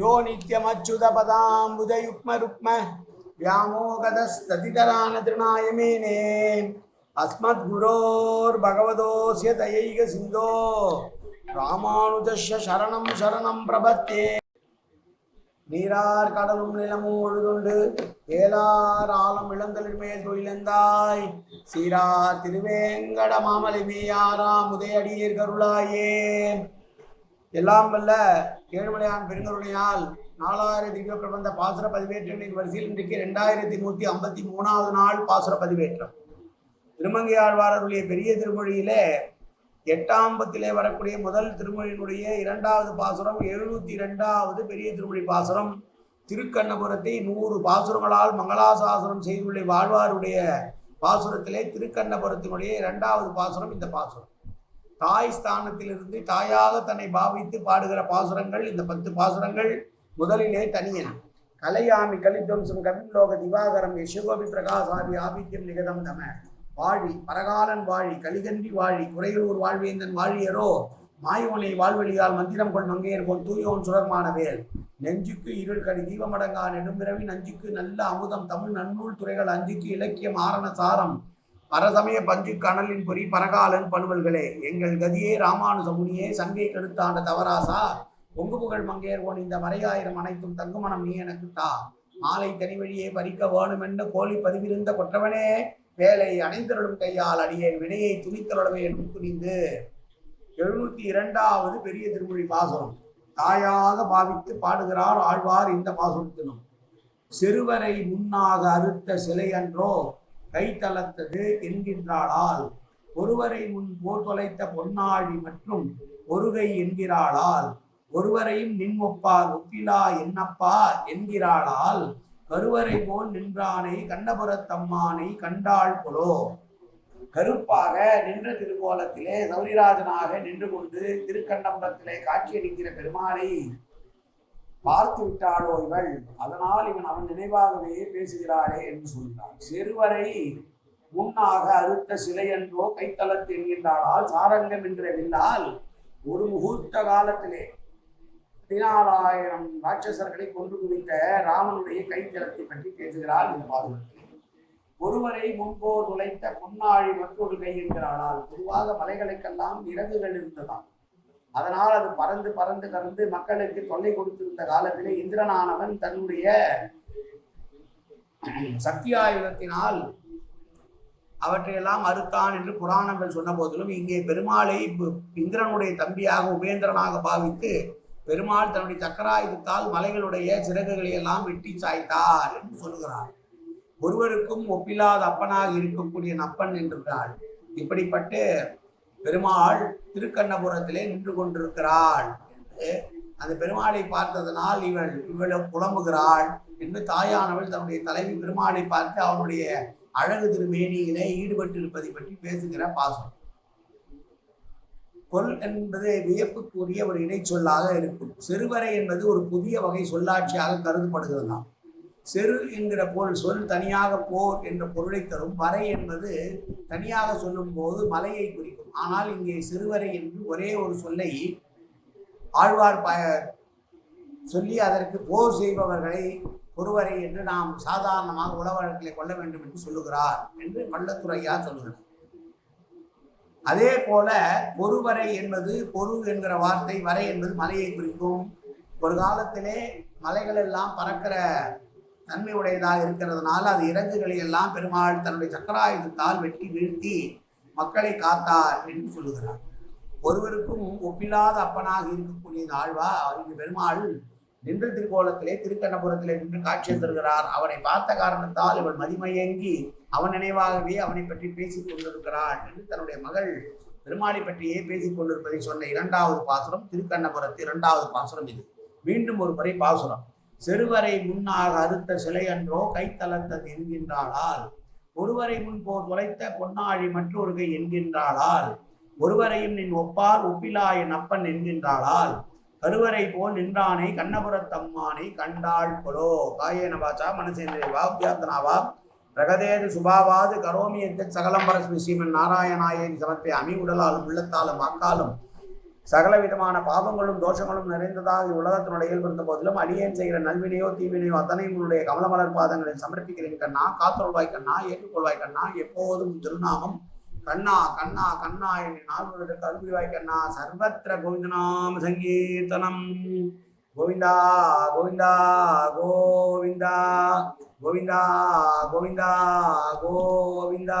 யோ நித்யமச்சுதபதாம்புதயுக்ம ருக்ம வியாமோகதஸ்ததிதரான திருநாயமேனே அஸ்மத் குரோர் பகவதோசிய தயைக சிந்தோ ராமானுஜஸ்ய சரணம் சரணம் பிரபத்தே நீரார் கடலும் நிலமும் ஒழுதுண்டு. ஏலார் ஆழம் இளந்தலின் மேல் தொழிலந்தாய் சீரார் திருவேங்கட மாமலை மேயாரா முதயடியீர் கருளாயே எல்லாம் வல்ல ஏழுமலையான் பெருங்கருணையால் நாலாயிரம் திவ்ய பிரபந்த பாசுர பதிவேற்றங்களின் வரிசையில் இன்றைக்கு ரெண்டாயிரத்தி நூற்றி ஐம்பத்தி மூணாவது நாள் பாசுர பதிவேற்றம். திருமங்கையாழ்வாரருடைய பெரிய திருமொழியிலே எட்டாம் பத்திலே வரக்கூடிய முதல் திருமொழியினுடைய இரண்டாவது பாசுரம் எழுநூத்தி இரண்டாவது பெரிய திருமொழி பாசுரம். திருக்கண்ணபுரத்தை நூறு பாசுரங்களால் மங்களாசாசனம் செய்துள்ள வாழ்வாருடைய பாசுரத்திலே திருக்கண்ணபுரத்தினுடைய இரண்டாவது பாசுரம் இந்த பாசுரம். தாய் ஸ்தானத்திலிருந்து தாயாக தன்னை பாவித்து பாடுகிற பாசுரங்கள் இந்த பத்து பாசுரங்கள் முதலிலே தனியன். கலையாமி கலித்வம்சம் கவிலோக திவாகரம் யசுகோபி பிரகாசாதி ஆபித்யம் நிகதம் தம. வாழி பரகாலன் வாழி கலிகன்றி வாழி குறையூர் வாழ்வேந்தன் வாழியரோ மாயோனை வாழ்வழியால் மந்திரம் கொள் மங்கையர் போல் தூயோன் சுடர்மான வேல். நெஞ்சுக்கு இருள் கடி தீபமடங்கா நெடும்பிறவி நஞ்சுக்கு நல்ல அமுதம் தமிழ் நன்னூல் துறைகள் அஞ்சுக்கு இலக்கியம் ஆரண சாரம். பரசமய பஞ்சு கனலின் பொறி பரகாலன் பணுவல்களே எங்கள் கதியே ராமானுஜ முனியே சங்கை கெடுத்தாண்ட தவராசா? பொங்கு புகழ் மங்கையர் இந்த மறையாயிரம் அனைத்தும் தங்குமணம் நீ எனக்கு தா. மாலை தனி வழியே பறிக்க வேணுமென்று கோழி பதிவிருந்த கொற்றவனே வேலை அணைந்தருளும் கையால் அடியேன் வினையை துணித்தருளவே என்று துணிந்து. எழுநூத்தி இரண்டாவது பெரிய திருமொழி பாசுரம். தாயாக பாவித்து பாடுகிறார் ஆழ்வார் இந்த பாசுரத்தினும் சிறுவரை முன்னாக அறுத்த சிலை அன்றோ கைத்தளத்தது என்கின்றாளால். ஒருவரை முன் போர் தொலைத்த பொன்னாழி மற்றும் ஒருகை என்கிறாளால். ஒருவரையும் நின்மொப்பார் ஒப்பிலா என்னப்பா என்கிறாளால். கருவறை போல் நின்றானை கண்டபுரத்தம்மானை கண்டாள் புலோ. கருப்பாக நின்ற திருக்கோலத்திலே சௌரிராஜனாக நின்று கொண்டு திருக்கண்டபுரத்திலே காட்சியளிக்கிற பெருமானை பார்த்து விட்டாளோ இவள்? அதனால் இவன் அவன் நினைவாகவே பேசுகிறாளே என்று சொல்கிறான். சிறுவரை முன்னாக அறுத்த சிலை என்றோ கைத்தளத்து என்கின்றாளால் சாரங்கம் என்ற வில்லால் ஒரு முகூர்த்த காலத்திலே பதினாலாயிரம் ராட்சசர்களை கொண்டு குவித்த ராமனுடைய கைத்தளத்தை பற்றி பேசுகிறாள் இந்த பாதுகாப்பு ஒருவரை முன்போர் நுழைத்த பொன்னாழி மற்றொரு கை என்கிறாளால் பொதுவாக மலைகளுக்கெல்லாம் இறகுகள் இருந்ததாம். அதனால் அது பறந்து பறந்து கறந்து மக்களுக்கு தொல்லை கொடுத்திருந்த காலத்திலே இந்திரனானவன் தன்னுடைய சத்தியாயுதத்தினால் அவற்றையெல்லாம் அறுத்தான் என்று புராணங்கள் சொன்ன போதிலும் இங்கே பெருமாளை பு- இந்திரனுடைய தம்பியாக உபேந்திரனாக பாவித்து பெருமாள் தன்னுடைய சக்கராயுதத்தால் மலைகளுடைய சிறகுகளை எல்லாம் வெட்டி சாய்த்தார் என்று சொல்லுகிறார் ஒருவருக்கும் ஒப்பில்லாத அப்பனாக இருக்கக்கூடிய நப்பன் என்றாள். இப்படிப்பட்டு பெருமாள் திருக்கண்ணபுரத்திலே நின்று கொண்டிருக்கிறாள் என்று அந்த பெருமாளை பார்த்ததனால் இவள் இவள் புலம்புகிறாள் என்று தாயானவள் தன்னுடைய தலைவி பெருமாளை பார்த்து அவனுடைய அழகு திருமேனியிலே ஈடுபட்டு இருப்பதை பற்றி பேசுகிற பாசம். கொல் என்பது வியப்புக்குரிய ஒரு இடைச்சொல்லாக இருக்கும். சிறுவரை என்பது ஒரு புதிய வகை சொல்லாட்சியாக கருதப்படுகிறதாம். செரு என்கிற பொருள் சொல் தனியாக போர் என்ற பொருளை தரும். வரை என்பது தனியாக சொல்லும் போது மலையை குறிக்கும். ஆனால் இங்கே சிறுவரை என்று ஒரே ஒரு சொல்லை ஆழ்வார் ப சொல்லி அதற்கு போர் செய்பவர்களை ஒருவரை என்று நாம் சாதாரணமாக உழவர்களை கொள்ள வேண்டும் என்று சொல்லுகிறார் என்று பள்ளத்துறையா சொல்லுகிறார் அதே போல பொறுவரை என்பது பொறு என்கிற வார்த்தை வரை என்பது மலையை குறிக்கும். ஒரு காலத்திலே மலைகள் எல்லாம் பறக்கிற தன்மை உடையதாக இருக்கிறதுனால அது இறங்குகளை எல்லாம் பெருமாள் தன்னுடைய சக்கராயுதத்தால் வெட்டி வீழ்த்தி மக்களை காத்தார் என்று சொல்லுகிறார். ஒருவருக்கும் ஒப்பில்லாத அப்பனாக இருக்கக்கூடிய ஆழ்வா இந்த பெருமாள் நின்று திருக்கோலத்திலே திருக்கண்ணபுரத்திலே நின்று காட்சி தருகிறார். அவனை பார்த்த காரணத்தால் இவள் மதிமயங்கி அவன் நினைவாகவே அவனை பற்றி பேசிக் கொண்டிருக்கிறாள் என்று தன்னுடைய மகள் பெருமாளை பற்றியே பேசிக் கொண்டிருப்பதை சொன்ன இரண்டாவது பாசுரம் திருக்கண்ணபுரத்து இரண்டாவது பாசுரம் இது. மீண்டும் ஒரு முறை பாசுரம். செருவரை முன்னாக அறுத்த சிலை அன்றோ கைத்தளத்தது என்கின்றாளால் ஒருவரை முன் போர் தொலைத்த பொன்னாழி மற்றொருகை என்கின்றாளால் ஒருவரையும் நின் ஒப்பார் உப்பிலாயன் அப்பன் என்கின்றாளால் கருவறை போல் நின்றானை கண்ணபுரத்தம்மானை கண்டாள் கொலோ. காயேன வாச்சா மனசேந்திரேவா வியாப்தனாவா பிரகதேது சுபாவாது கரோமி எத்த சகலம் பரஸ்மி ஸ்ரீமன் நாராயணாயேன் சமர்ப்பியாமி உடலாலும் உள்ளத்தாலும் அக்காலும் சகல விதமான பாவங்களும் தோஷங்களும் நிறைந்ததாக உலகத்தினுடைய இயல்பிருந்த போதிலும் அடியேன் செய்கிற நல்வினையோ தீவினையோ அத்தனையும் உன்னுடைய கமலமலர் பாதங்களில் சமர்ப்பிக்கிறேன் கண்ணா காத்தொள்வாய் கண்ணா ஏற்றுக்கொள்வாய் கண்ணா எப்போதும் திருநாமம். கண்ணா கண்ணா கண்ணா என்று நால்வருக்கு கருவிவாய் கண்ணா. சர்வத்திர கோவிந்தநாம சங்கீர்த்தனம். கோவிந்தா கோவிந்தா கோவிந்தா. கோவிந்தா கோவிந்தா கோவிந்தா.